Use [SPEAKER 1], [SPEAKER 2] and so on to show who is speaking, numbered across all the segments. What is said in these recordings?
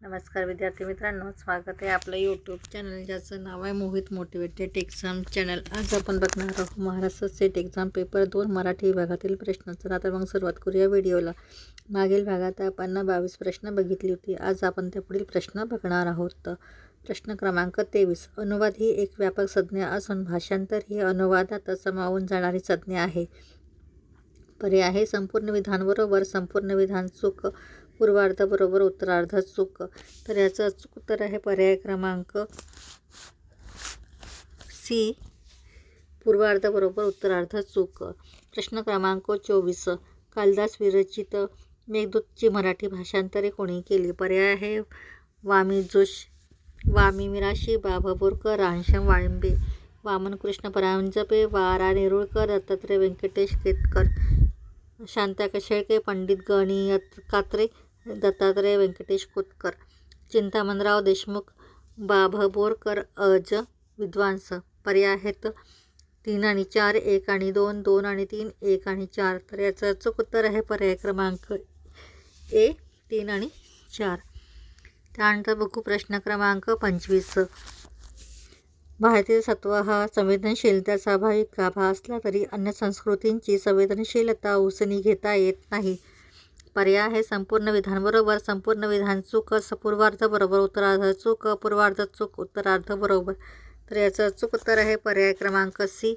[SPEAKER 1] नमस्कार विद्यार्थी मित्रांनो स्वागत आहे आपलं यूट्यूब चॅनल ज्याचं नाव आहे मोहित मोटिवेटेड एक्झाम चॅनल आज आपण बघणार आहोत महाराष्ट्र सेट एक्झाम पेपर दोन मराठी विभागातील प्रश्न तर आता मग सुरुवात करूया व्हिडिओला मागील भागात आपण बावीस प्रश्न बघितली होती. आज आपण त्या पुढील प्रश्न बघणार आहोत. प्रश्न क्रमांक तेवीस. अनुवाद ही एक व्यापक संज्ञा असून भाषांतर ही अनुवादात समावून जाणारी संज्ञा आहे. पर्याय आहे संपूर्ण विधान बरोबर संपूर्ण विधान चूक पूर्वार्ध बरोबर उत्तरार्ध चूक तर याचं अचूक उत्तर आहे पर्याय क्रमांक सी पूर्वार्ध बरोबर उत्तरार्ध चूक प्रश्न क्रमांक चोवीस. कालिदास विरचित मेघदूतची मराठी भाषांतरे कोणी केली? पर्याय आहे वामी जोश वामी मिराशी बाभाबोरकर रानशम वाळिंबे वामन कृष्ण परांजपे वारा नेरुळकर दत्तात्रय व्यंकटेश केतकर. शांता कशेळके पंडित गणियत कात्रे दत्तात्रय व्यंकटेश कोतकर चिंतामणराव देशमुख बाभबोरकर अज विद्वांस. पर्याय आहेत तीन आणि चार एक आणि दोन दोन आणि तीन एक आणि चार. तर याचं अचूक उत्तर आहे पर्याय क्रमांक ए तीन आणि चार. त्यानंतर बघू प्रश्न क्रमांक पंचवीस. भारतीय सत्व हा संवेदनशीलता स्वाभाविक गाभा असला तरी अन्य संस्कृतींची संवेदनशीलता उसनी घेता येत नाही. पर्याय हे संपूर्ण विधानबरोबर संपूर्ण विधान चूक पूर्वार्ध बरोबर उत्तरार्ध चूक पूर्वार्ध चूक उत्तरार्ध बरोबर. तर याचं अचूक उत्तर आहे पर्याय क्रमांक सी.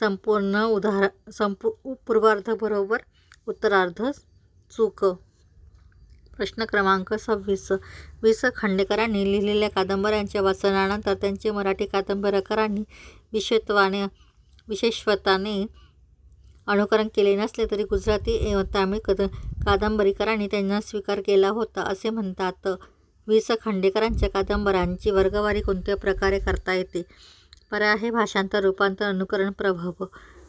[SPEAKER 1] संपूर्ण उदाहर संपू पूर्वार्ध बरोबर उत्तरार्ध चूक. प्रश्न क्रमांक सव्वीस. वि स खांडेकरांनी लिहिलेल्या कादंबऱ्यांच्या वाचनानंतर त्यांचे मराठी कादंबरकारांनी विशेषत्वाने विशेषत्वाने अनुकरण केले नसले तरी गुजराती एव तामिळ कद कादंबरीकरांनी त्यांना स्वीकार केला होता असे म्हणतात. वि स खांडेकरांच्या कादंबऱ्यांची वर्गवारी कोणत्या प्रकारे करता येते? पर्याय आहे भाषांतर रूपांतर अनुकरण प्रभव.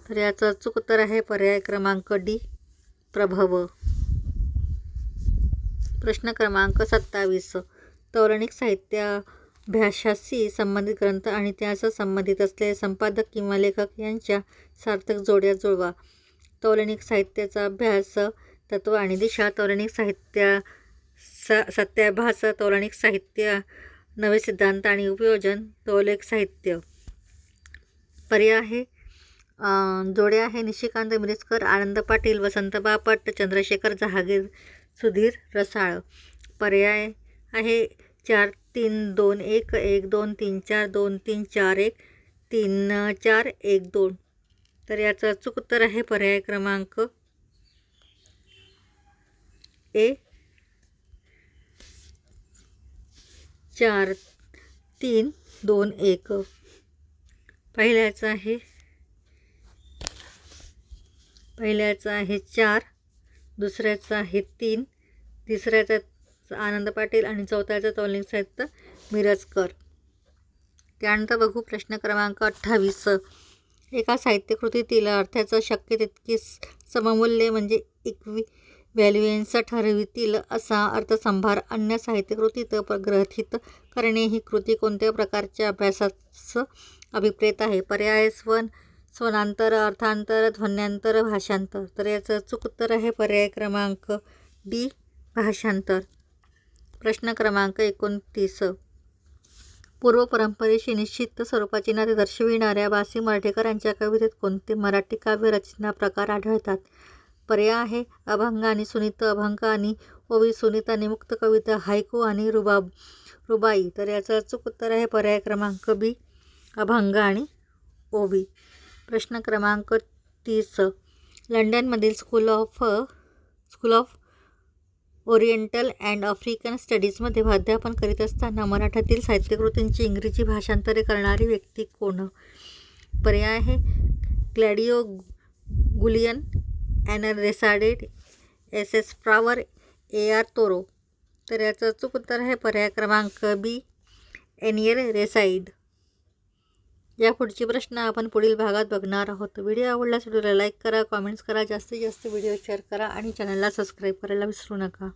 [SPEAKER 1] तर याचं अचूक उत्तर आहे पर्याय क्रमांक डी प्रभव. प्रश्न क्रमांक सत्तावीस तौलनिक साहित्याभ्यासाशी संबंधित ग्रंथ आणि त्यास संबंधित असलेले संपादक किंवा लेखक यांच्या सार्थक जोड्या जुळवा. तौलनिक साहित्याचा अभ्यास तत्व आणि दिशा तौलनिक साहित्या स सत्याभास तौलनिक साहित्य नवे सिद्धांत आणि उपयोजन तौलिक साहित्य. पर्याय आहे. जोड्या आहे निशिकांत मिरजकर आनंद पाटील वसंत बापट चंद्रशेखर जहागीर सुधीर रसाळ. पर्याय आहे चार तीन दोन एक एक दोन तीन चार दोन तीन चार एक तीन चार एक दोन. तर याचं अचूक उत्तर आहे पर्याय क्रमांक ए. चार तीन दोन एक. पहिल्याचं आहे पहिल्याचं आहे चार दुसऱ्याचं आहे तीन. तिसऱ्याचा आनंद पाटील आणि चौथ्याचा तौलिक साहित्य मिरजकर त्यानंतर बघू प्रश्न क्रमांक अठ्ठावीस. एका साहित्यकृतीतील अर्थाचं शक्य तितकी सममूल्य म्हणजे इक्वी व्हॅल्युएन्स ठरवितील असा अर्थसंभार अन्य साहित्यकृतीत ग्रथित करणे ही कृती कोणत्या प्रकारच्या अभ्यासाचं अभिप्रेत आहे? पर्याय स्वन स्वनांतर अर्थांतर ध्वन्यांतर भाषांतर. तर याचं अचूक उत्तर आहे पर्याय क्रमांक डी भाषांतर. प्रश्न क्रमांक एकोणतीस. पूर्व परंपरेशी निश्चित स्वरूपाची नाते दर्शविणाऱ्या बासी मराठीकरांच्या कवितेत कोणते मराठी काव्य रचना प्रकार आढळतात? पर्याय आहे अभंग आणि सुनीत अभंग आणि ओवी सुनीत आणि मुक्त कविता हायकू आणि रुबाब रुबाई. तर याचं अचूक उत्तर आहे पर्याय क्रमांक बी अभंग आणि ओवी. प्रश्न क्रमांक तीस. लंडनमधील school of school of oriental and African स्टडीजमध्ये प्राध्यापन करीत असताना मराठातील साहित्यकृतींची इंग्रजी भाषांतरे करणारी व्यक्ती कोण? पर्याय आहे. ग्लॅडिओ गुलियन ॲनर रेसाडेड एस. एस. फ्रावर ए. आर. तोरो. तर याचं अचूक उत्तर आहे पर्याय क्रमांक बी. एनियर रेसाईड या पुढचे प्रश्न आपण पुढील भागात बघणार आहोत. व्हिडिओ आवडल्यास व्हिडिओला लाईक करा कॉमेंट्स करा जास्तीत जास्त व्हिडिओ शेअर करा आणि चॅनलला सबस्क्राईब करायला विसरू नका.